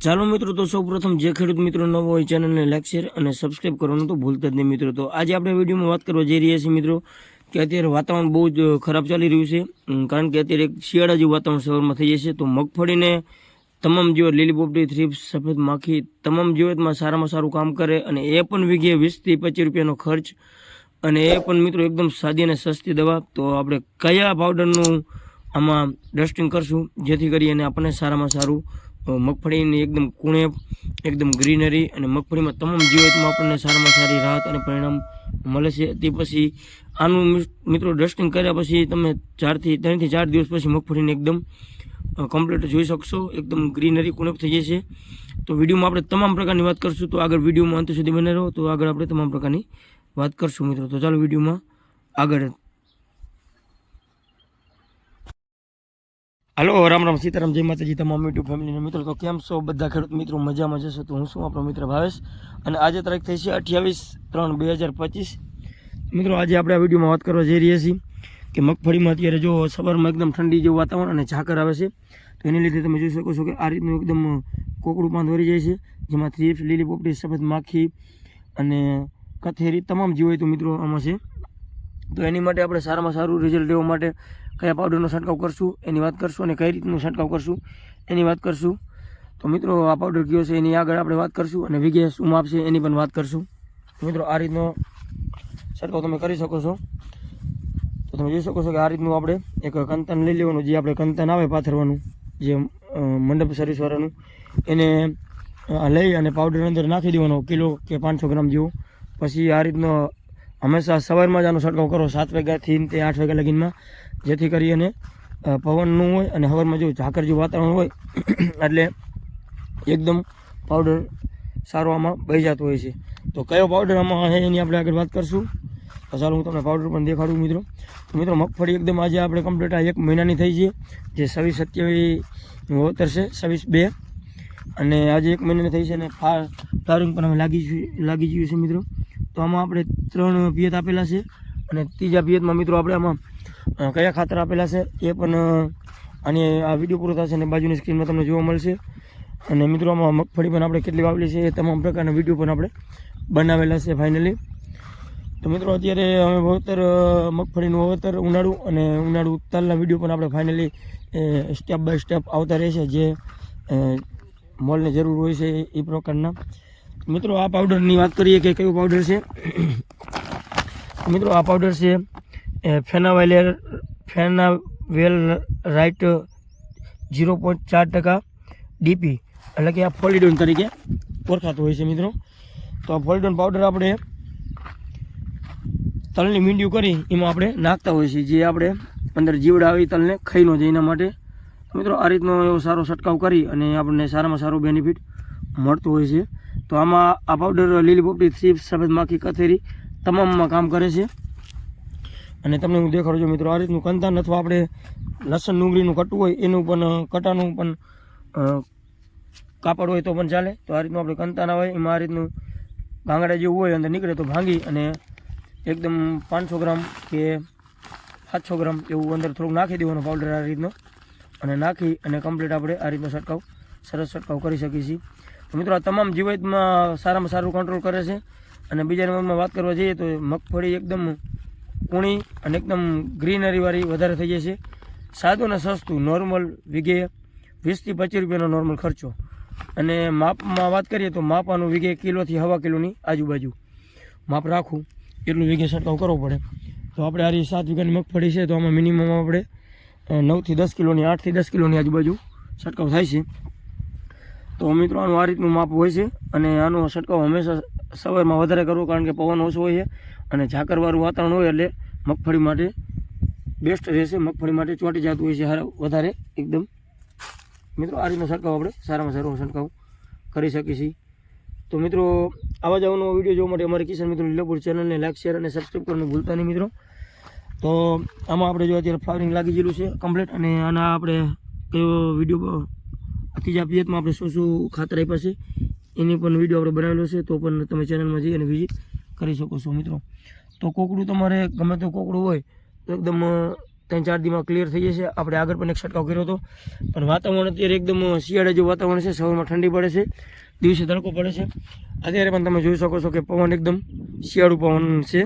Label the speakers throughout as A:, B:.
A: ચાલો મિત્રો, તો સૌ પ્રથમ જે ખેડૂત મિત્રો નવો હોય ચેનલને લાઈક શેર અને સબસ્ક્રાઇબ કરવાનું તો ભૂલતા જ નહીં મિત્રો. તો આજે આપણે વિડીયોમાં વાત કરવા જઈ રહ્યા છીએ મિત્રો કે અત્યારે વાતાવરણ બહુ જ ખરાબ ચાલી રહ્યું છે. કારણ કે અત્યારે એક શિયાળા જેવું વાતાવરણ શહેરમાં થઈ જશે. તો મગફળીને તમામ જીવત લીલી પોપટી થ્રીપ્સ સફેદ માખી, તમામ જીવતમાં સારામાં સારું કામ કરે અને એ પણ વીઘે વીસથી પચીસ રૂપિયાનો ખર્ચ અને એ પણ મિત્રો એકદમ સાદી અને સસ્તી દવા, તો આપણે કયા પાવડરનું આમાં ડસ્ટિંગ કરશું? જેથી કરી અને આપણને સારામાં સારું મગફળીની એકદમ કુણે, એકદમ ગ્રીનરી અને મગફળીમાં તમામ જીવતમાં આપણને સારામાં સારી રાહત અને પરિણામ મળે છે. તે પછી આનું મિત્રો ડસ્ટિંગ કર્યા પછી તમે ચારથી, ત્રણથી ચાર દિવસ પછી મગફળીને એકદમ કમ્પ્લીટ જોઈ શકશો. એકદમ ગ્રીનરી કુણપ થઈ જશે. તો વિડીયોમાં આપણે તમામ પ્રકારની વાત કરશું. તો આગળ વિડીયોમાં અંત સુધી બને રહો. તો આગળ આપણે તમામ પ્રકારની વાત કરશું, મિત્રો. તો ચાલો વિડીયોમાં આગળ હાલો, રામ રામ, સીતારામ, જય માતાજી, તમામ યુટ્યુબ ફેમિલીના મિત્રો. તો કેમ છો બધા ખેડૂત મિત્રો? મજામાં જશો તો હું શું? આપણો મિત્ર ભાવેશ. અને આજે તારીખ થઈ છે અઠ્યાવીસ ત્રણ બે હજાર પચીસ. મિત્રો, આજે આપણે આ વિડીયોમાં વાત કરવા જઈ રહ્યા છીએ કે મગફળીમાં અત્યારે જો સવારમાં એકદમ ઠંડી જેવું વાતાવરણ અને ઝાકર આવે છે, તો એની લીધે તમે જોઈ શકો છો કે આ રીતનું એકદમ કોકડું પાંદ દોરી જાય છે, જેમાં થ્રીપ્સ લીલી પોપટી, સફેદ માખી અને કથેરી, તમામ જીવ હોય તો મિત્રો આમાં છે. તો એની માટે આપણે સારામાં સારું રિઝલ્ટ લેવા માટે કયા પાવડરનો છંટકાવ કરશું, એની વાત કરશું અને કઈ રીતનું છંટકાવ કરશું, એની વાત કરશું. તો મિત્રો, આ પાવડર કયો છે એની આગળ આપણે વાત કરશું અને વિગે શું માપ છે એની પણ વાત કરશું. મિત્રો, આ રીતનો છંટકાવ તમે કરી શકો છો. તો તમે જોઈ શકો છો કે આ રીતનું આપણે એક કંતન લઈ લેવાનું, જે આપણે કંતન આવે પાથરવાનું, જે મંડપ સર્વિસવાળાનું એને લઈ અને પાવડર અંદર નાખી દેવાનો, કિલો કે પાંચસો ગ્રામ જેવો. પછી આ રીતનો હંમેશા સવારમાં જ આનો છંટકાવ કરો. સાત વાગ્યાથી તે આઠ વાગ્યા લગીનમાં, જેથી કરી અને પવનનું હોય અને હવારમાં જો ઝાકર જેવું વાતાવરણ હોય, એટલે એકદમ પાવડર સારો આમાં બહી જતો હોય છે. તો કયો પાવડર આમાં છે એની આપણે આગળ વાત કરશું. તો ચાલો હું તમને પાવડર પણ દેખાડું મિત્રો. તો મિત્રો, મગફળી એકદમ આજે આપણે કમ્પ્લીટ આ એક મહિનાની થઈ છે, જે છવ્વીસ સત્યાવીસ વળતર છે, છવ્વીસ બે. અને આજે એક મહિનાની થઈ છે અને ફ્લાવરિંગ પણ અમે લાગી લાગી ગયું છે મિત્રો. તો આમાં આપણે ત્રણ પિયત આપેલા છે અને ત્રીજા પિયતમાં મિત્રો આપણે આમાં કયા ખાતર આપેલા છે એ પણ અને આ વીડિયો પૂરો થશે અને બાજુની સ્ક્રીનમાં તમને જોવા મળશે. અને મિત્રો આમાં મગફળી પણ આપણે કેટલી વાવેલી છે એ તમામ પ્રકારના વીડિયો પણ આપણે બનાવેલા છે ફાઇનલી તો મિત્રો અત્યારે અમે વાવેતર મગફળીનું વાવેતર ઉનાળુ અને ઉનાળુ ઉત્તાલના વીડિયો પણ આપણે ફાઇનલી સ્ટેપ બાય સ્ટેપ આવતા રહેશે જે મોલને જરૂર હોય છે એ પ્રકારના. મિત્રો, આ પાવડરની વાત કરીએ કે કયો પાવડર છે? મિત્રો, આ પાવડર છે ફેનાવેલેર ફેનાવેલ રાઇટ ઝીરો પોઈન્ટ ચાર ટકા ડીપી એટલે કે આ ફોલિડોન તરીકે ઓળખાતું હોય છે, મિત્રો. તો આ ફોલિડોન પાવડર આપણે તલની મીંડિયું કરી એમાં આપણે નાખતા હોઈએ છીએ. જે આપણે અંદર જીવડા તલને ખાઈ ન જાય એના માટે. મિત્રો, આ રીતનો એવો સારો છંટકાવ કરી અને આપણને સારામાં સારો બેનિફિટ મળતું હોય છે. તો આમાં આ પાવડર લીલી પોપટી થ્રીપ્સ સફેદ માખી, કથેરી તમામમાં કામ કરે છે. અને તમને હું દેખાડું છું મિત્રો, આ રીતનું કંતાન અથવા આપણે લસણ ડુંગળીનું કટું હોય, એનું પણ કટાનું પણ કાપડ હોય તો પણ ચાલે. તો આ રીતનું આપણે કંતાના હોય એમાં આ રીતનું ગાંગડા જેવું હોય, અંદર નીકળે તો ભાંગી અને એકદમ પાંચસો ગ્રામ કે સાતસો ગ્રામ એવું અંદર થોડુંક નાખી દેવાનું પાવડર આ રીતનો. અને નાખી અને કમ્પ્લીટ આપણે આ રીતનો છંટકાવ, સરસ છંટકાવ કરી શકીએ છીએ. મિત્રો, આ તમામ જીવાતમાં સારામાં સારું કંટ્રોલ કરે છે. અને બીજા નંબરમાં વાત કરવા જઈએ તો મગફળી એકદમ કૂણી અને એકદમ ગ્રીનરીવાળી વધારે થઈ જાય છે સાદું અને સસ્તું નોર્મલ વીઘે વીસથી પચીસ રૂપિયાનો નોર્મલ ખર્ચો. અને માપમાં વાત કરીએ તો માપવાનું વીઘે કિલોથી હવા કિલોની આજુબાજુ. માપ રાખવું, એટલું વીઘે છંટકાવ કરવો પડે. તો આપણે આ સાત વીઘાની મગફળી છે, તો આમાં મિનિમમ આપણે નવથી દસ કિલોની, આઠથી દસ કિલોની આજુબાજુ છંટકાવ થાય છે. તો મિત્રો, આનું આ રીતનું માપ હોય છે અને આનો છંટકાવ હંમેશા સવારમાં વધારે કરવો કારણ કે પવન ઓછો હોય છે અને ઝાકરવાળું વાતાવરણ હોય એટલે મગફળી માટે બેસ્ટ રહેશે. મગફળી માટે ચોંટી જતું હોય છે વધારે એકદમ. મિત્રો, આ રીતનો છંટકાવ આપણે સારામાં સારો છંટકાવ કરી શકીએ છીએ. તો મિત્રો, આવા જ આવનો વીડિયો જોવા માટે અમારી કિશન મિત્રો લીલાપુર ચેનલને લાઈક શેર અને સબસ્ક્રાઈબ કરવાનું ભૂલતા નહીં મિત્રો. તો આમાં આપણે જો અત્યારે ફ્લાવરિંગ લાગી ગયેલું છે કમ્પ્લીટ અને આના આપણે કયો વીડિયો ત્રીજા પિયતમાં આપણે શું શું ખાતર આપ્યા છે, એની પણ વીડિયો આપણે બનાવેલો છે, તો પણ તમે ચેનલમાં જઈ અને વિઝિટ કરી શકો છો મિત્રો. તો કોકડું તમારે, ગમે તે કોકડું હોય, તો એકદમ ત્રણ ચાર દીમાં ક્લિયર થઈ જશે. આપણે આગળ પણ એક છંટકાવ કર્યો હતો. પણ વાતાવરણ અત્યારે એકદમ શિયાળા જેવું વાતાવરણ છે, સવારમાં ઠંડી પડે છે, દિવસે તડકો પડે છે. અત્યારે પણ તમે જોઈ શકો છો કે પવન એકદમ શિયાળુ પવન છે.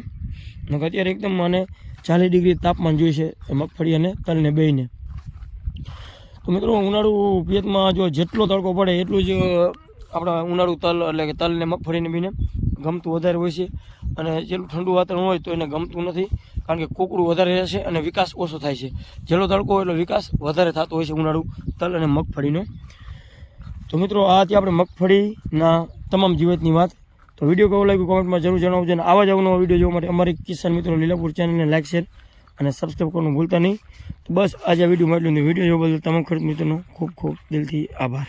A: અત્યારે એકદમ મને ચાલીસ ડિગ્રી તાપમાન જોઈશે મગફળી અને તલને બેયને. તો મિત્રો, ઉનાળુ પિયતમાં જો જેટલો તડકો પડે એટલું જ આપણા ઉનાળુ તલ એટલે કે તલને મગફળીને બીને ગમતું વધારે હોય છે. અને જેટલું ઠંડુ વાતાવરણ હોય તો એને ગમતું નથી, કારણ કે કોકડું વધારે રહેશે અને વિકાસ ઓછો થાય છે. જેટલો તડકો એટલો વિકાસ વધારે થતો હોય છે ઉનાળુ તલ અને મગફળીનો. તો મિત્રો, આ હતી આપણે મગફળીના તમામ જીવતની વાત. તો વીડિયો કેવો લાગ્યો કોમેન્ટમાં જરૂર જણાવજો અને આવા જ અવનવા વીડિયો જોવા માટે અમારી કિસાન મિત્રો લીલાપુર ચેનલને લાઈક, શેર અને સબસ્ક્રાઈબ કરવાનું ભૂલતા નહીં. તો બસ આજે વીડિયો વિડીયોમાં એટલું વીડિયો જોવા બદલ તમામ ખરીદ મિત્રોનો ખૂબ ખૂબ દિલથી આભાર.